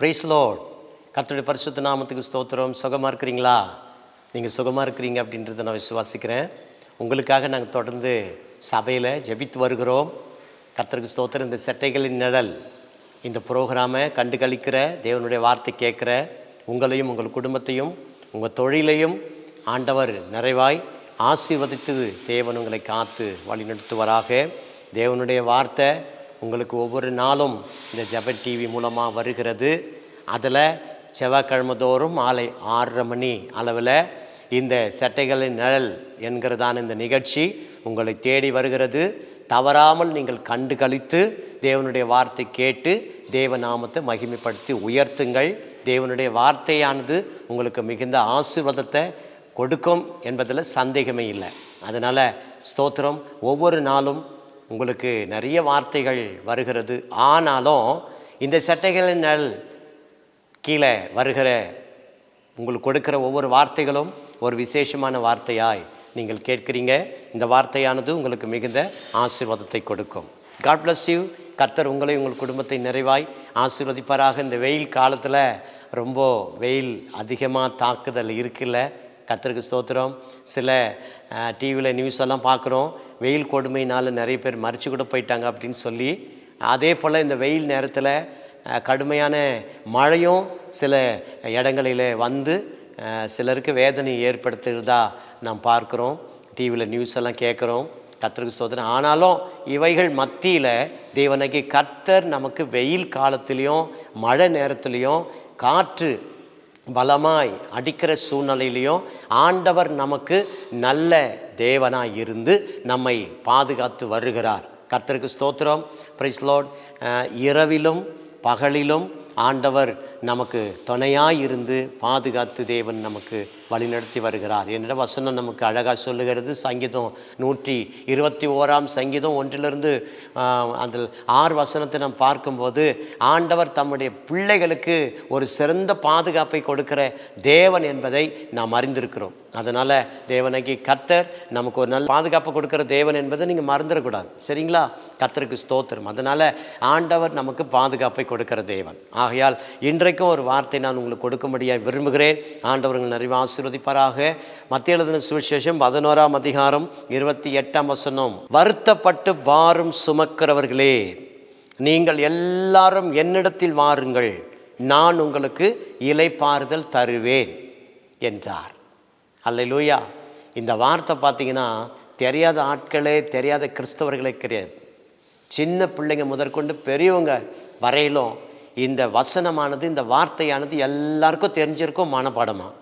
Price load கர்த்தருடைய பரிசுத்த நாமத்துக்கு ஸ்தோத்திரம். சுகமாக இருக்கிறீங்களா? நீங்கள் சுகமாக இருக்கிறீங்க அப்படின்றத நான் விசுவாசிக்கிறேன். உங்களுக்காக நாங்கள் தொடர்ந்து சபையில் ஜெபித்து வருகிறோம். கர்த்தருக்கு ஸ்தோத்திரம். இந்த செட்டைகளின் நிழல் இந்த ப்ரோக்ராமை கண்டு கழிக்கிற தேவனுடைய வார்த்தை கேட்குற உங்களையும் உங்கள் குடும்பத்தையும் உங்கள் தொழிலையும் ஆண்டவர் நிறைவாய் ஆசீர்வதித்து தேவன் உங்களை காத்து வழிநடத்துவராக. தேவனுடைய வார்த்தை உங்களுக்கு ஒவ்வொரு நாளும் இந்த ஜெப டிவி மூலமாக வருகிறது. அதில் செவ்வாய்க்கிழமை தோறும் மாலை ஆறரை மணி அளவில் இந்த சட்டைகளின் நிழல் என்கிறதான இந்த நிகழ்ச்சி உங்களை தேடி வருகிறது. தவறாமல் நீங்கள் கண்டு கழித்து தேவனுடைய வார்த்தை கேட்டு தேவ நாமத்தை மகிமைப்படுத்தி உயர்த்துங்கள். தேவனுடைய வார்த்தையானது உங்களுக்கு மிகுந்த ஆசீர்வாதத்தை கொடுக்கும் என்பதில் சந்தேகமே இல்லை. அதனால் ஸ்தோத்திரம். ஒவ்வொரு நாளும் உங்களுக்கு நிறைய வார்த்தைகள் வருகிறது. ஆனாலும் இந்த சட்டைகளினால் கீழே வருகிற உங்களுக்கு கொடுக்கிற ஒவ்வொரு வார்த்தைகளும் ஒரு விசேஷமான வார்த்தையாய் நீங்கள் கேட்கிறீங்க. இந்த வார்த்தையானது உங்களுக்கு மிகுந்த ஆசீர்வாதத்தை கொடுக்கும். காட் பிளஸ் யூ கர்த்தர் உங்களை உங்கள் குடும்பத்தை நிறைவாய் ஆசீர்வதிப்பாராக. இந்த வெயில் காலத்தில் ரொம்ப வெயில் அதிகமாக தாக்குதல் இருக்குல்ல. கர்த்தருக்கு ஸ்தோத்திரம். சில டிவியில் நியூஸ் எல்லாம் பார்க்குறோம். வெயில் கொடுமையினால் நிறைய பேர் மறிச்சு கூட போயிட்டாங்க அப்படின்னு சொல்லி அதே போல் இந்த வெயில் நேரத்தில் கடுமையான மழையும் சில இடங்களில் வந்து சிலருக்கு வேதனை ஏற்படுத்துகிறதா நாம் பார்க்குறோம். டிவியில் நியூஸ் எல்லாம் கேட்குறோம். கத்தருக்கு சோதனை. ஆனாலும் இவைகள் மத்தியில் தேவனைக்கு கர்த்தர் நமக்கு வெயில் காலத்துலேயும் மழை நேரத்துலேயும் காற்று பலமாய் அடிக்கிற சூழ்நிலையிலையும் ஆண்டவர் நமக்கு நல்ல தேவனாக இருந்து நம்மை பாதுகாத்து வருகிறார். கர்த்தருக்கு ஸ்தோத்திரம். பிரிஸ்லோட் இரவிலும் பகலிலும் ஆண்டவர் நமக்கு துணையாய் இருந்து பாதுகாத்து தேவன் நமக்கு வழிநடத்தி வருகிறார். என்னிட வசனம் நமக்கு அழகாக சொல்லுகிறது. சங்கீதம் நூற்றி இருபத்தி ஓராம் சங்கீதம் ஒன்றிலிருந்து ஆஹ், அதில் ஆறு வசனத்தை நாம் பார்க்கும்போது ஆண்டவர் தம்முடைய பிள்ளைகளுக்கு ஒரு சிறந்த பாதுகாப்பை கொடுக்கிற தேவன் என்பதை நாம் அறிந்திருக்கிறோம். அதனால் தேவனைக்கு கத்தர் நமக்கு ஒரு நல்ல பாதுகாப்பு கொடுக்குற தேவன் என்பதை நீங்கள் மறந்துடக்கூடாது. சரிங்களா? கத்தருக்கு ஸ்தோத்திரம். அதனால் ஆண்டவர் நமக்கு பாதுகாப்பை கொடுக்கிற தேவன். ஆகையால் இன்றைக்கும் ஒரு வார்த்தை நான் உங்களுக்கு கொடுக்கும்படியாக விரும்புகிறேன். ஆண்டவர்கள் நிறைவு ஆசீர்வதிப்பாராக மத்திய எழுதின சுவிசேஷம் பதினோராம் அதிகாரம் இருபத்தி எட்டாம் வசனம். வருத்தப்பட்டு பாரும் சுமக்கிறவர்களே நீங்கள் எல்லாரும் என்னிடத்தில் வாருங்கள் நான் உங்களுக்கு இலைப்பாறுதல் தருவேன் என்றார். அல்ல லூயா இந்த வார்த்தை பார்த்தீங்கன்னா தெரியாத ஆட்களே தெரியாத கிறிஸ்தவர்களே கிடையாது. சின்ன பிள்ளைங்க முதற்கொண்டு பெரியவங்க வரையிலும் இந்த வசனமானது இந்த வார்த்தையானது எல்லாருக்கும் தெரிஞ்சிருக்கும் மனப்பாடமாக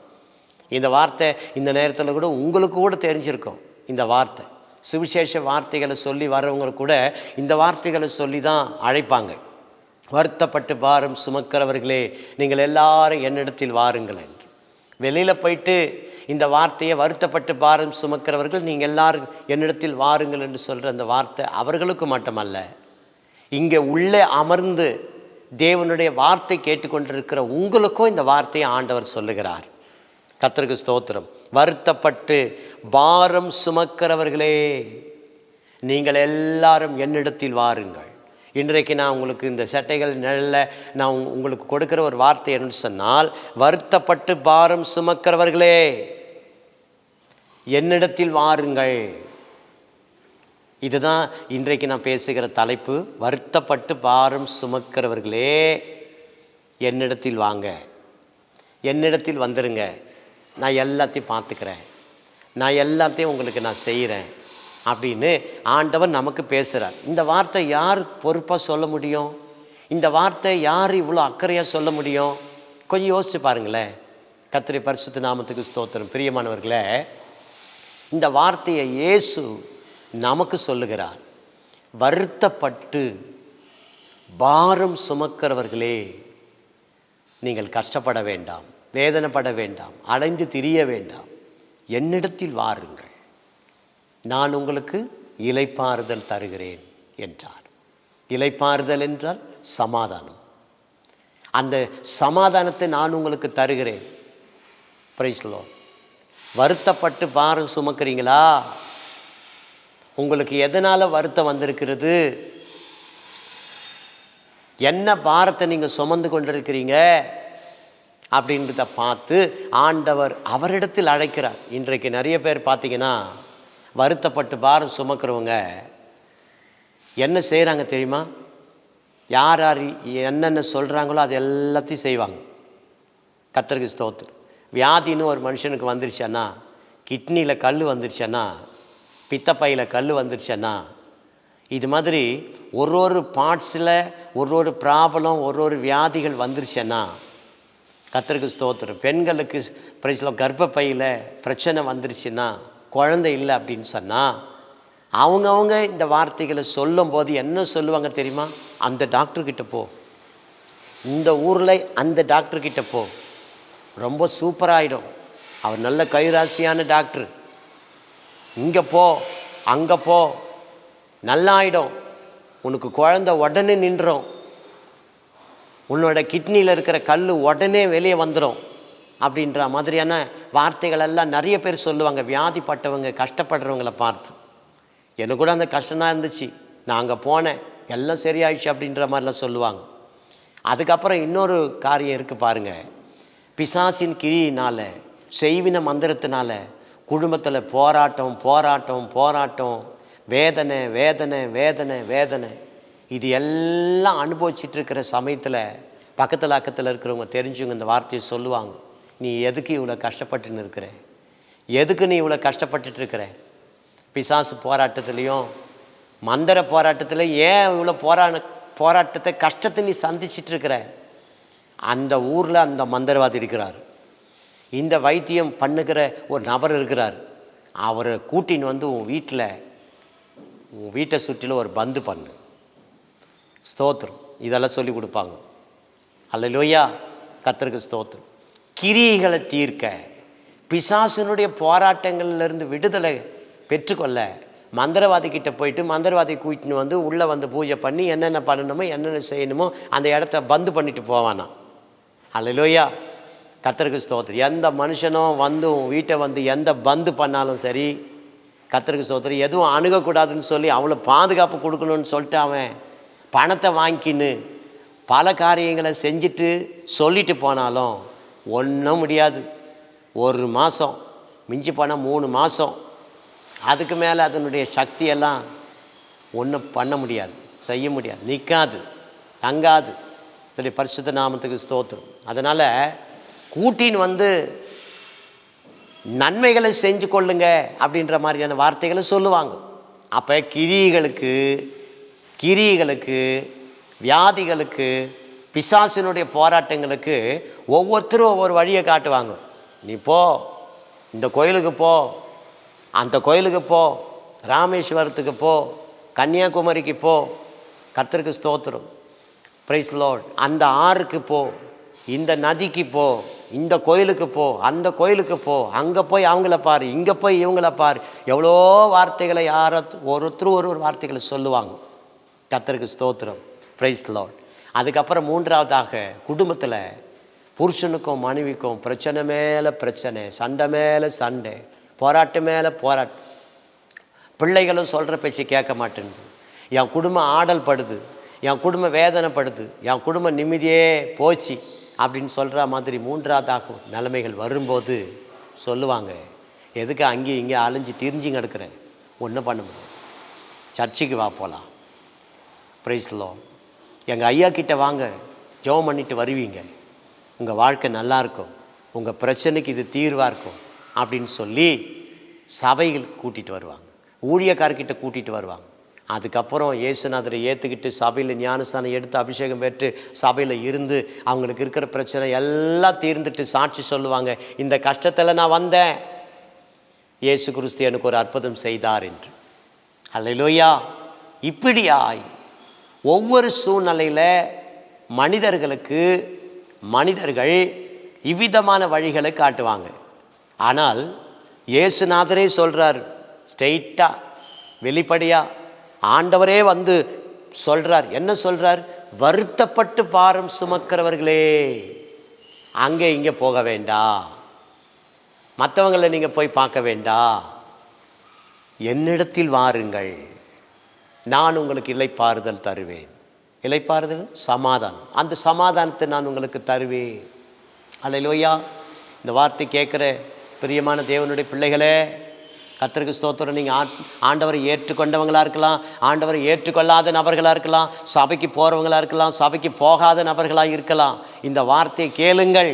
இந்த வார்த்தை இந்த நேரத்தில் கூட உங்களுக்கு கூட தெரிஞ்சிருக்கும் இந்த வார்த்தை. சுவிசேஷ வார்த்தைகளை சொல்லி வர்றவங்க கூட இந்த வார்த்தைகளை சொல்லி தான் அழைப்பாங்க. வருத்தப்பட்டு பாரம் சுமக்கிறவர்களே நீங்கள் எல்லாரும் என்னிடத்தில் வாருங்கள் என்று. வெளியில் போயிட்டு இந்த வார்த்தையை வருத்தப்பட்டு பாரம் சுமக்கிறவர்கள் நீங்கள் எல்லாரும் என்னிடத்தில் வாருங்கள் என்று சொல்கிற அந்த வார்த்தை அவர்களுக்கு மட்டுமல்ல இங்கே உள்ளே அமர்ந்து தேவனுடைய வார்த்தை கேட்டுக்கொண்டிருக்கிற உங்களுக்கும் இந்த வார்த்தையை ஆண்டவர் சொல்லுகிறார். கத்தருக்கு ஸ்தோத்திரம். வருத்தப்பட்டு பாரம் சுமக்கிறவர்களே நீங்கள் எல்லாரும் என்னிடத்தில் வாருங்கள். இன்றைக்கு நான் உங்களுக்கு இந்த சட்டைகள் நிழலில் நான் உங்களுக்கு கொடுக்குற ஒரு வார்த்தை என்னன்னு சொன்னால் வருத்தப்பட்டு பாரம் சுமக்கிறவர்களே என்னிடத்தில் வாருங்கள். இதுதான் இன்றைக்கு நான் பேசுகிற தலைப்பு. வருத்தப்பட்டு பாரம் சுமக்கிறவர்களே என்னிடத்தில் வாங்க. என்னிடத்தில் வந்துருங்க. நான் எல்லாத்தையும் பார்த்துக்கிறேன். நான் எல்லாத்தையும் உங்களுக்கு நான் செய்கிறேன் அப்படின்னு ஆண்டவர் நமக்கு பேசுகிறார் இந்த வார்த்தை யார் பொறுப்பாக சொல்ல முடியும்? இந்த வார்த்தை யார் இவ்வளோ அக்கறையாக சொல்ல முடியும்? கொஞ்சம் யோசிச்சு பாருங்களேன். கத்திரி பரிசுத்த நாமத்துக்கு ஸ்தோத்திரம். பிரியமானவர்களே இந்த வார்த்தையை இயேசு நமக்கு சொல்லுகிறார். வருத்தப்பட்டு பாரம் சுமக்கிறவர்களே நீங்கள் கஷ்டப்பட வேண்டாம். வேதனைப்பட வேண்டாம் அலைந்து திரிய வேண்டாம். என்னிடத்தில் வாருங்கள். நான் உங்களுக்கு இலைப்பாறுதல் தருகிறேன் என்றார். இலைப்பாறுதல் என்றால் சமாதானம். அந்த சமாதானத்தை நான் உங்களுக்கு தருகிறேன். பிரைஸ்லோ வருத்தப்பட்டு பாரம் சுமக்கிறீங்களா? உங்களுக்கு எதனால் வருத்தம் வந்திருக்கிறது? என்ன பாரத்தை நீங்கள் சுமந்து கொண்டிருக்கிறீங்க? அப்படின்றத பார்த்து ஆண்டவர் அவரிடத்தில் அழைக்கிறார். இன்றைக்கு நிறைய பேர் பார்த்தீங்கன்னா வருத்தப்பட்டு பாரம் சுமக்கிறவங்க என்ன செய்கிறாங்க தெரியுமா? யார் யார் என்னென்ன சொல்கிறாங்களோ அது எல்லாத்தையும் செய்வாங்க. கத்தருக்கு ஸ்தோத்திரம். வியாதின்னு ஒரு மனுஷனுக்கு வந்துருச்சேன்னா கிட்னியில் கல் வந்துருச்சேன்னா பித்தப்பையில் கல் வந்துருச்சேன்னா இது மாதிரி ஒரு ஒரு பார்ட்ஸில் ஒரு ஒரு ப்ராப்ளம் ஒரு ஒரு வியாதிகள் வந்துருச்சேன்னா கத்தருக்கு ஸ்தோத்திரம். பெண்களுக்கு பிரச்சனை கர்ப்பப்பையில் பிரச்சனை வந்துருச்சுன்னா குழந்தை இல்லை அப்படின்னு சொன்னால் அவங்கவுங்க இந்த வார்த்தைகளை சொல்லும்போது என்ன சொல்லுவாங்க தெரியுமா? அந்த டாக்டர்கிட்ட போ. இந்த ஊரில் அந்த டாக்டர்கிட்ட போ. ரொம்ப சூப்பராகிடும் அவர் நல்ல கைராசியான டாக்டர் இங்கே போ அங்கே போ. நல்லாயிடும். உனக்கு குழந்த உடனே நின்றோம் உன்னோட கிட்னியில் இருக்கிற கல் உடனே வெளியே வந்துடும் அப்படின்ற மாதிரியான வார்த்தைகள் எல்லாம் நிறைய பேர் சொல்லுவாங்க. வியாதிப்பட்டவங்க கஷ்டப்படுறவங்கள பார்த்து. எனக்கு கூட அந்த கஷ்டம்தான் இருந்துச்சு. நான் அங்கே போனேன். எல்லாம் சரியாயிடுச்சு அப்படின்ற மாதிரிலாம் சொல்லுவாங்க. அதுக்கப்புறம் இன்னொரு காரியம் இருக்குது பாருங்கள் பிசாசின் கிரியினால் செய்வின மந்திரத்தினால குடும்பத்தில் போராட்டம் போராட்டம் போராட்டம் வேதனை வேதனை வேதனை வேதனை. இது எல்லாம் அனுபவிச்சுட்டு இருக்கிற சமயத்தில் பக்கத்தில் அக்கத்தில் இருக்கிறவங்க தெரிஞ்சவங்க இந்த வார்த்தையை சொல்லுவாங்க. நீ எதுக்கு இவ்வளோ கஷ்டப்பட்டுன்னு இருக்கிற எதுக்கு நீ இவ்வளோ கஷ்டப்பட்டுட்டு இருக்கிற? பிசாசு போராட்டத்துலேயும் மந்திர போராட்டத்தில் ஏன் இவ்வளோ போராட போராட்டத்தை கஷ்டத்தை நீ சந்திச்சிட்டு இருக்கிற அந்த ஊரில் அந்த மந்திரவாதி இருக்கிறார். இந்த வைத்தியம் பண்ணுகிற ஒரு நபர் இருக்கிறார். அவரை கூட்டின்னு வந்து உன் வீட்டில் உன் வீட்டை சுற்றிலும் ஒரு பந்து பண்ணு. ஸ்தோத்திரம். இதெல்லாம் சொல்லி கொடுப்பாங்க. அல்ல லோயா கத்தருக்கு ஸ்தோத்திரம். கிரியைகளை தீர்க்க பிசாசனுடைய போராட்டங்கள்லேருந்து விடுதலை பெற்றுக்கொள்ள மந்திரவாதி கிட்ட போயிட்டு மந்திரவாதி கூட்டின்னு வந்து உள்ளே வந்து பூஜை பண்ணி என்னென்ன பண்ணணுமோ என்னென்ன செய்யணுமோ அந்த இடத்த பந்து பண்ணிட்டு போவானா? அல்லையா கத்தருக்கு ஸ்தோத்திரம். எந்த மனுஷனும் வந்து வீட்டை வந்து எந்த பந்து பண்ணாலும் சரி கத்தருக்கு ஸ்தோத்திரம். எதுவும் அணுகக்கூடாதுன்னு சொல்லி அவ்வளோ பாதுகாப்பு கொடுக்கணும்னு சொல்லிட்டு அவன் பணத்தை வாங்கிக்கின்னு பல காரியங்களை செஞ்சுட்டு சொல்லிட்டு போனாலும் ஒன்றும் முடியாது. ஒரு மாதம் மிஞ்சி போனால் மூணு மாதம் அதுக்கு மேலே அதனுடைய சக்தியெல்லாம் ஒன்றும் பண்ண முடியாது செய்ய முடியாது நிற்காது தங்காது. சொல்லி பரிசுத்த நாமத்துக்கு ஸ்தோத்திரம். அதனால் கூட்டின்னு வந்து நன்மைகளை செஞ்சு கொள்ளுங்க அப்படின்ற மாதிரியான வார்த்தைகளை சொல்லுவாங்க. அப்போ கிரிகளுக்கு கிரிகளுக்கு வியாதிகளுக்கு பிசாசினுடைய போராட்டங்களுக்கு ஒவ்வொருத்தரும் ஒவ்வொரு வழியை காட்டுவாங்க. நீ போ இந்த கோயிலுக்கு போ அந்த கோயிலுக்கு போ ராமேஸ்வரத்துக்கு போ கன்னியாகுமரிக்கு போ கர்த்தருக்கு ஸ்தோத்திரம். பிரைஸ் லோட் அந்த ஆறுக்கு போ இந்த நதிக்கு போ இந்த கோயிலுக்கு போ அந்த கோயிலுக்கு போ அங்கே போய் அவங்கள பாரு இங்கே போய் இவங்கள பாரு. எவ்வளோ வார்த்தைகளை யாரோ ஒருத்தர் ஒரு ஒரு வார்த்தைகளை சொல்லுவாங்க. கத்தருக்கு ஸ்தோத்திரம். பிரைஸ் லார்ட் அதுக்கப்புறம் மூன்றாவதாக குடும்பத்தில் புருஷனுக்கும் மனைவிக்கும் பிரச்சனை மேலே பிரச்சனை சண்டை மேலே சண்டை போராட்டம் மேலே போராட்டம் பிள்ளைகளும் சொல்கிற பேச்சு கேட்க மாட்டேங்குது என் குடும்பம் ஆடல் படுது என் குடும்பம் வேதனைப்படுது என் குடும்பம் நிம்மதியே போச்சு அப்படின்னு சொல்கிற மாதிரி மூன்றாவதாக நிலைமைகள் வரும்போது சொல்லுவாங்க எதுக்கு அங்கேயும் இங்கே அலைஞ்சு திரிஞ்சு கிடக்குறேன் ஒன்றும் பண்ண முடியும் சர்ச்சுக்கு வா போகலாம் பிரைஸ்லோ எங்கள் ஐயா கிட்டே வாங்க ஜெபம் பண்ணிட்டு வருவீங்க. உங்கள் வாழ்க்கை நல்லாயிருக்கும் உங்கள் பிரச்சனைக்கு இது தீர்வாக இருக்கும் அப்படின்னு சொல்லி சபைகள் கூட்டிகிட்டு வருவாங்க. ஊழியக்காரர்கிட்ட கூட்டிகிட்டு வருவாங்க. அதுக்கப்புறம் இயேசுநாதரை ஏற்றுக்கிட்டு சபையில் ஞானஸ்தானம் எடுத்து அபிஷேகம் பெற்று சபையில் இருந்து அவங்களுக்கு இருக்கிற பிரச்சனை எல்லாம் தீர்ந்துட்டு சாட்சி சொல்லுவாங்க. இந்த கஷ்டத்தில் நான் வந்தேன். இயேசு கிறிஸ்து எனக்கு ஒரு அற்புதம் செய்தார் என்று. அல்லையிலோயா இப்படியாய் ஒவ்வொரு சூழ்நிலையில் மனிதர்களுக்கு மனிதர்கள் இவ்விதமான வழிகளை காட்டுவாங்க. ஆனால் இயேசுநாதரே சொல்கிறார் ஸ்ட்ரெயிட்டாக வெளிப்படையாக ஆண்டவரே வந்து சொல்கிறார் என்ன சொல்கிறார் வருத்தப்பட்டு பாரம் சுமக்கிறவர்களே அங்கே இங்கே போக வேண்டாம் மற்றவங்களை நீங்கள் போய் பார்க்க வேண்டாம் என்னிடத்தில் வாருங்கள். நான் உங்களுக்கு இலைப்பாறுதல் தருவேன். இலைப்பாறுதல் சமாதானம். அந்த சமாதானத்தை நான் உங்களுக்கு தருவேன். அலையிலோயா இந்த வார்த்தை கேட்குற பிரியமான தேவனுடைய பிள்ளைகளே கத்திரிக்கு ஸ்தோத்திரம். நீங்கள் ஆண்டவரை ஏற்றுக்கொண்டவங்களாக இருக்கலாம் ஆண்டவரை ஏற்றுக்கொள்ளாத நபர்களாக இருக்கலாம் சபைக்கு போகிறவங்களாக இருக்கலாம் சபைக்கு போகாத நபர்களாக இருக்கலாம். இந்த வார்த்தையை கேளுங்கள்.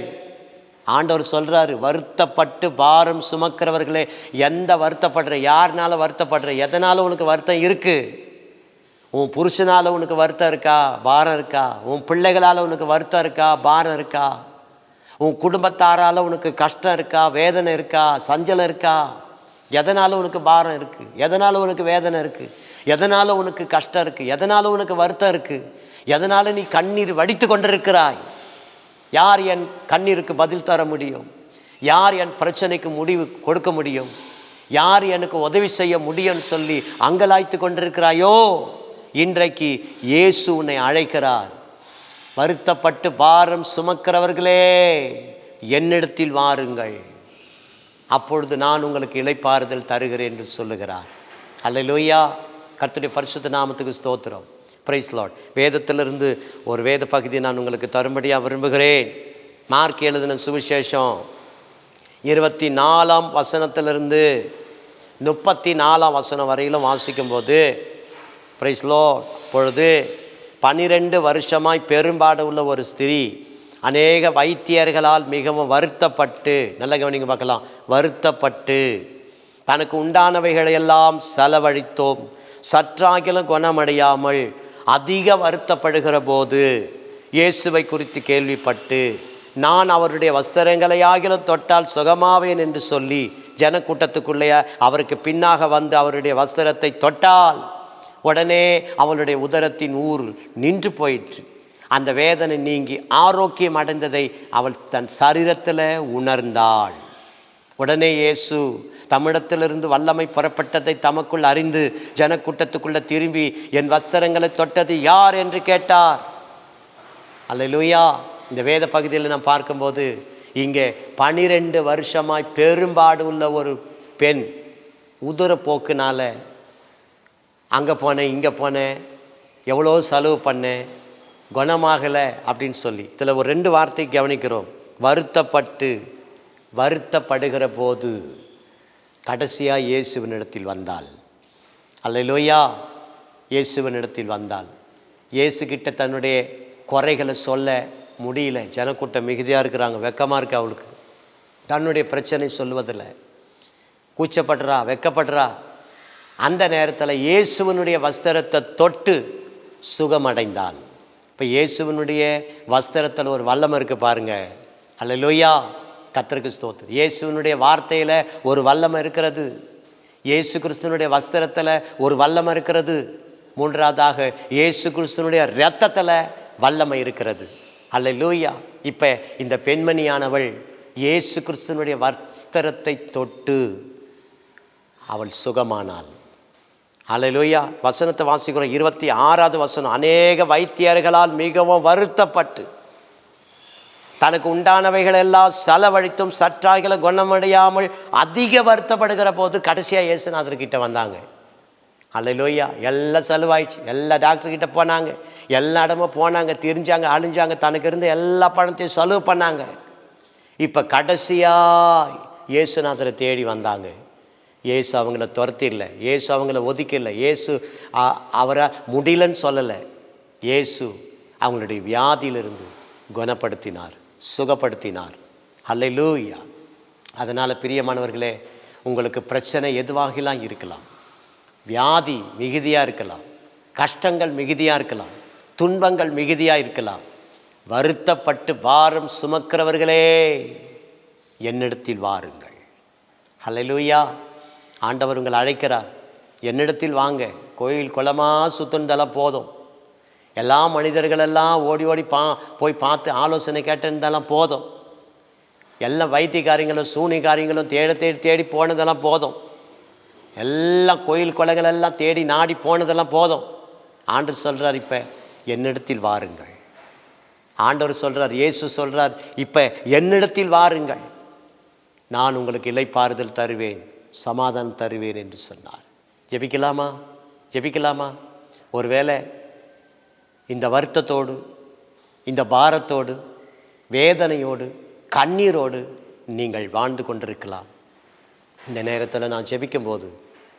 ஆண்டவர் சொல்கிறாரு வருத்தப்பட்டு பாரம் சுமக்கிறவர்களே எந்த வருத்தப்படுற யாருனால வருத்தப்படுற எதனால் உனக்கு வருத்தம் இருக்குது உன் புருஷனால் உனக்கு வருத்தம் இருக்கா? பாரம் இருக்கா? உன் பிள்ளைகளால் உனக்கு வருத்தம் இருக்கா? பாரம் இருக்கா? உன் குடும்பத்தாரால் உனக்கு கஷ்டம் இருக்கா? வேதனை இருக்கா? சஞ்சலம் இருக்கா? எதனால் உனக்கு பாரம் இருக்குது எதனால் உனக்கு வேதனை இருக்குது எதனால் உனக்கு கஷ்டம் இருக்குது எதனால் உனக்கு வருத்தம் இருக்குது எதனால் நீ கண்ணீர் வடித்து கொண்டிருக்கிறாய்? யார் என் கண்ணீருக்கு பதில் தர முடியும்? யார் என் பிரச்சனைக்கு முடிவு கொடுக்க முடியும்? யார் எனக்கு உதவி செய்ய முடியும்னு சொல்லி அங்கலாய்த்து கொண்டிருக்கிறாயோ? இன்றைக்கு இயேசு உன்னை அழைக்கிறார். வருத்தப்பட்டு பாரம் சுமக்கிறவர்களே என்னிடத்தில் வாருங்கள். அப்பொழுது நான் உங்களுக்கு இளைப்பாறுதல் தருகிறேன் என்று சொல்லுகிறார். அல்லேலூயா கத்துடைய பரிசுத்த நாமத்துக்கு ஸ்தோத்திரம். பிரைஸ் லாட் வேதத்திலிருந்து ஒரு வேத பகுதியை நான் உங்களுக்கு தரும்படியாக விரும்புகிறேன். மார்க் எழுதின சுவிசேஷம் இருபத்தி நாலாம் வசனத்திலிருந்து முப்பத்தி நாலாம் வசனம் வரையிலும் வாசிக்கும்போது பிரைஸ்லோ பொழுது பனிரெண்டு வருஷமாய் பெரும்பாடு உள்ள ஒரு ஸ்திரீ அநேக வைத்தியர்களால் மிகவும் வருத்தப்பட்டு நல்ல கவனிங்க பார்க்கலாம் வருத்தப்பட்டு தனக்கு உண்டானவைகளையெல்லாம் செலவழித்தோம் சற்றாகிலும் குணமடையாமல் அதிக வருத்தப்படுகிற போது இயேசுவை குறித்து கேள்விப்பட்டு நான் அவருடைய வஸ்திரங்களை ஆகிலும் தொட்டால் சுகமாவேன் என்று சொல்லி ஜனக்கூட்டத்துக்குள்ளே அவருக்கு பின்னாக வந்து அவருடைய வஸ்திரத்தை தொட்டால் உடனே அவளுடைய உதரத்தின் ஊர் நின்று போயிற்று. அந்த வேதனை நீங்கி ஆரோக்கியம் அடைந்ததை அவள் தன் சரீரத்தில் உணர்ந்தாள். உடனே இயேசு தமிழத்திலிருந்து வல்லமை புறப்பட்டதை தமக்குள் அறிந்து ஜனக்கூட்டத்துக்குள்ளே திரும்பி என் வஸ்திரங்களை தொட்டது யார்? என்று கேட்டார். அல்லேலூயா. இந்த வேத பகுதியில் நான் பார்க்கும்போது இங்கே பனிரெண்டு வருஷமாய் பெரும்பாடு உள்ள ஒரு பெண் உதர போக்குனால அங்கே போனேன் இங்கே போனேன் எவ்வளோ செலவு பண்ணேன் குணமாகலை அப்படின்னு சொல்லி. இதில் ஒரு ரெண்டு வார்த்தை கவனிக்கிறோம். வருத்தப்பட்டு வருத்தப்படுகிற போது கடைசியாக இயேசுவினிடத்தில் வந்தாள். இயேசுவின் இடத்தில் வந்தாள். இயேசுக்கிட்ட தன்னுடைய குறைகளை சொல்ல முடியல. ஜனக்கூட்டம் மிகுதியாக இருக்கிறாங்க வெக்கமாக இருக்கு அவளுக்கு. தன்னுடைய பிரச்சனை சொல்லுவதில்லை. கூச்சப்படுறா வெக்கப்படுறா. அந்த நேரத்தில் இயேசுவனுடைய வஸ்திரத்தை தொட்டு சுகமடைந்தான் இப்போ இயேசுவனுடைய வஸ்திரத்தில் ஒரு வல்லம் இருக்குது பாருங்கள் அல்ல லோயா கத்தருக்கு ஸ்தோத்து இயேசுவனுடைய வார்த்தையில் ஒரு வல்லம் இருக்கிறது. இயேசு கிறிஸ்தனுடைய வஸ்திரத்தில் ஒரு வல்லம் இருக்கிறது. மூன்றாவதாக இயேசு கிறிஸ்தனுடைய இரத்தத்தில் வல்லமை இருக்கிறது. அல்ல லூயா இப்போ இந்த பெண்மணியானவள் இயேசு கிறிஸ்தனுடைய வஸ்திரத்தை தொட்டு அவள் சுகமானாள். அலையிலோயா வசனத்தை வாசிக்கிறோம் இருபத்தி ஆறாவது வசனம். அநேக வைத்தியர்களால் மிகவும் வருத்தப்பட்டு தனக்கு உண்டானவைகள் எல்லாம் செலவழித்தும் சற்றாய்களை குணமடையாமல் அதிக வருத்தப்படுகிற போது கடைசியாக இயேசுநாதர்கிட்ட வந்தாங்க. அல்லையிலோய்யா எல்லாம் செலவாயிடுச்சு. எல்லா டாக்டர்கிட்ட போனாங்க. எல்லா இடமும் போனாங்க. திரிஞ்சாங்க அழிஞ்சாங்க. தனக்கு இருந்த எல்லா பணத்தையும் செலவு பண்ணாங்க. இப்போ கடைசியாக இயேசுநாதரை தேடி வந்தாங்க. இயேசு அவங்கள துரத்திடல இயேசு அவங்கள ஒதுக்கல இயேசு அவரை முடியலன்னு சொல்லலை. இயேசு அவங்களுடைய வியாதியிலிருந்து குணப்படுத்தினார் சுகப்படுத்தினார். அல்லேலூயா அதனால் பிரியமானவர்களே உங்களுக்கு பிரச்சனை எதுவாகலாம் இருக்கலாம். வியாதி மிகுதியாக இருக்கலாம். கஷ்டங்கள் மிகுதியாக இருக்கலாம். துன்பங்கள் மிகுதியாக இருக்கலாம். வருத்தப்பட்டு பாரம் சுமக்கிறவர்களே என்னிடத்தில் வாருங்கள். ஹலலூயா ஆண்டவர் உங்களை அழைக்கிறார். என்னிடத்தில் வாங்க. கோயில் குளமாக சுத்தந்தெல்லாம் போதும். எல்லா மனிதர்களெல்லாம் ஓடி ஓடி பா போய் பார்த்து ஆலோசனை கேட்டிருந்தாலும் போதும். எல்லா வைத்தியக்காரியங்களும் சூனிகாரியங்களும் தேட தேடி தேடி போனதெல்லாம் போதும். எல்லாம் கோயில் கொலைகள் எல்லாம் தேடி நாடி போனதெல்லாம் போதும். ஆண்டு சொல்கிறார் இப்போ என்னிடத்தில் வாருங்கள். ஆண்டவர் சொல்கிறார் இயேசு சொல்கிறார் இப்போ என்னிடத்தில் வாருங்கள். நான் உங்களுக்கு இலைப்பாறுதல் தருவேன். சமாதானம் தருவேன் என்று சொன்னார். ஜெபிக்கலாமா? ஜெபிக்கலாமா? ஒருவேளை இந்த வருத்தத்தோடு இந்த பாரத்தோடு வேதனையோடு கண்ணீரோடு நீங்கள் வாழ்ந்து கொண்டிருக்கலாம். இந்த நேரத்தில் நான் ஜெபிக்கும்போது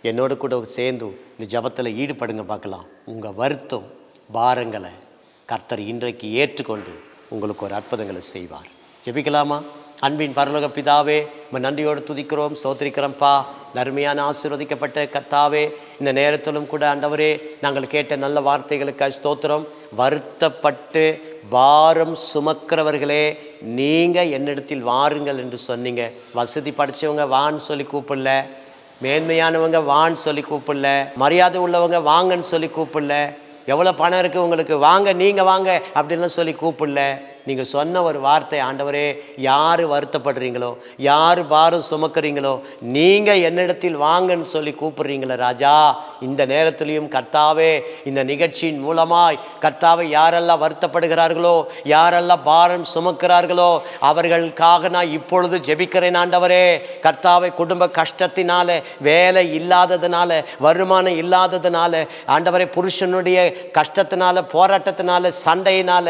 என்னோட கூட சேர்ந்து இந்த ஜெபத்தில் ஈடுபடுங்க பார்க்கலாம். உங்கள் வருத்தம் பாரங்களை கர்த்தர் இன்றைக்கு ஏற்றுக்கொண்டு உங்களுக்கு ஒரு அற்புதங்களை செய்வார். ஜெபிக்கலாமா? அன்பின் பரலோக பிதாவே நம்ம நன்றியோடு துதிக்கிறோம் சோதரிக்கிறோம்ப்பா நறுமையான ஆசீர்வதிக்கப்பட்ட கத்தாவே இந்த நேரத்திலும் கூட ஆண்டவரே நாங்கள் கேட்ட நல்ல வார்த்தைகளுக்கு ஸ்தோத்திரம். வருத்தப்பட்டு பாரம் சுமக்கிறவர்களே நீங்கள் என்னிடத்தில் வாருங்கள் என்று சொன்னீங்க. வசதி படித்தவங்க வான்னு சொல்லி கூப்பிடல. மேன்மையானவங்க வான்னு சொல்லி கூப்பிடல. மரியாதை உள்ளவங்க வாங்கன்னு சொல்லி கூப்பிடல. எவ்வளோ பணம் இருக்குது உங்களுக்கு? வாங்க நீங்கள் வாங்க அப்படின்லாம் சொல்லி கூப்பிடல. நீங்கள் சொன்ன ஒரு வார்த்தை ஆண்டவரே யார் வருத்தப்படுறீங்களோ யார் பாரம் சுமக்கிறீங்களோ நீங்கள் என்னிடத்தில் வாங்கன்னு சொல்லி கூப்பிடுறீங்களே ராஜா இந்த நேரத்திலையும் கர்த்தாவே இந்த நிகழ்ச்சியின் மூலமாய் கர்த்தாவை யாரெல்லாம் வருத்தப்படுகிறார்களோ யாரெல்லாம் பாரம் சுமக்கிறார்களோ அவர்களுக்காக நான் இப்பொழுது ஜெபிக்கிறேன் ஆண்டவரே. கர்த்தாவை குடும்ப கஷ்டத்தினால வேலை இல்லாததுனால வருமானம் இல்லாததுனால ஆண்டவரே புருஷனுடைய கஷ்டத்தினால போராட்டத்தினால சண்டையினால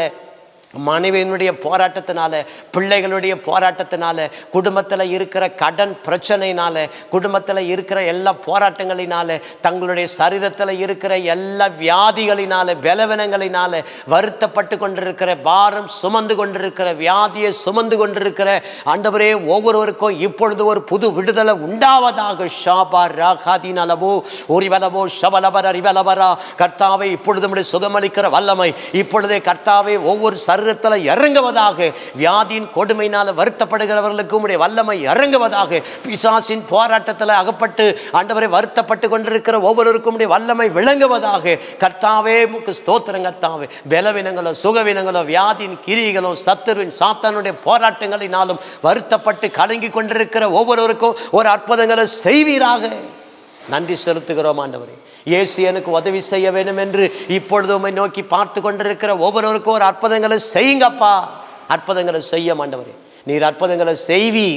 மனைவியினுடைய போராட்டத்தினால பிள்ளைகளுடைய போராட்டத்தினால குடும்பத்தில் இருக்கிற கடன் பிரச்சனையினால குடும்பத்தில் இருக்கிற எல்லா போராட்டங்களினால தங்களுடைய சரீரத்தில் இருக்கிற எல்லா வியாதிகளினால பலவீனங்களினால வருத்தப்பட்டு கொண்டிருக்கிற பாரம் சுமந்து கொண்டிருக்கிற வியாதியை சுமந்து கொண்டிருக்கிற ஆண்டவரே ஒவ்வொருவருக்கும் இப்பொழுது ஒரு புது விடுதலை உண்டாவதாக. ஷாபா ராகாதீனலவோ ஒரிவலவோ ஷபலபர ரிவலபரா கர்த்தாவை இப்பொழுது சுகமளிக்கிற வல்லமை இப்பொழுதே கர்த்தாவை ஒவ்வொரு சரீரத்தில் இறங்குவதாக வியாதியின் கொடுமையினால் வருத்தப்படுகிறவர்களுக்கு உடைய வல்லமை இறங்குவதாக பிசாசின் போராட்டத்தில் அகப்பட்டு ஆண்டவரை வருத்தப்பட்டு கொண்டிருக்கிற ஒவ்வொருவருக்கும் உடைய வல்லமை விளங்குவதாக கர்த்தாவே முக்கு ஸ்தோத்திரம் கர்த்தாவே. பலவீனங்களோ சுகவீனங்களோ வியாதியின் கிரிகளோ சத்துருவின் சாத்தானுடைய போராட்டங்களினாலும் வருத்தப்பட்டு கலங்கி கொண்டிருக்கிற ஒவ்வொருவருக்கும் ஒரு அற்புதங்களை செய்வீராக. நன்றி செலுத்துகிறோம் ஆண்டவரே. இயேசு எனக்கு உதவி செய்ய வேண்டும் என்று இப்பொழுது உம்மை நோக்கி பார்த்து கொண்டிருக்கிற ஒவ்வொருவருக்கும் ஒரு அற்புதங்களை செய்யுங்கப்பா. அற்புதங்களை செய்ய மாண்டவரே நீர் அற்புதங்களை செய்வி.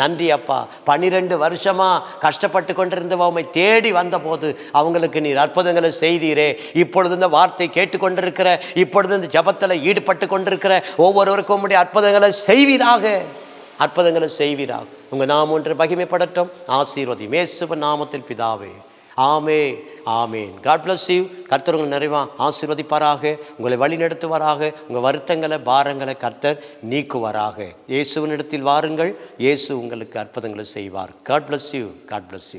நன்றி அப்பா. பன்னிரெண்டு வருஷமா கஷ்டப்பட்டு கொண்டிருந்தவ உம்மை தேடி வந்தபோது அவங்களுக்கு நீர் அற்புதங்களை செய்தீரே. இப்பொழுது இந்த வார்த்தை கேட்டுக்கொண்டிருக்கிற இப்பொழுது இந்த ஜபத்தில் ஈடுபட்டு கொண்டிருக்கிற ஒவ்வொருவருக்கும் உடைய அற்புதங்களை செய்வீராக. அற்புதங்களை செய்வீராக. உங்கள் நாம் ஒன்று மகிமைப்படட்டும். ஆசீர்வதி மேசுவ நாமத்தில் பிதாவே. ஆமே ஆமேன். காட் பிளஸ் யூ கர்த்தர் உங்களை நிறைவா ஆசீர்வதிப்பாராக. உங்களை வழி நடத்துவாராக. உங்கள் வருத்தங்களை பாரங்களை கர்த்தர் நீக்குவாராக. இயேசுவினிடத்தில் வாருங்கள். இயேசு உங்களுக்கு அற்புதங்களை செய்வார். God bless you God bless you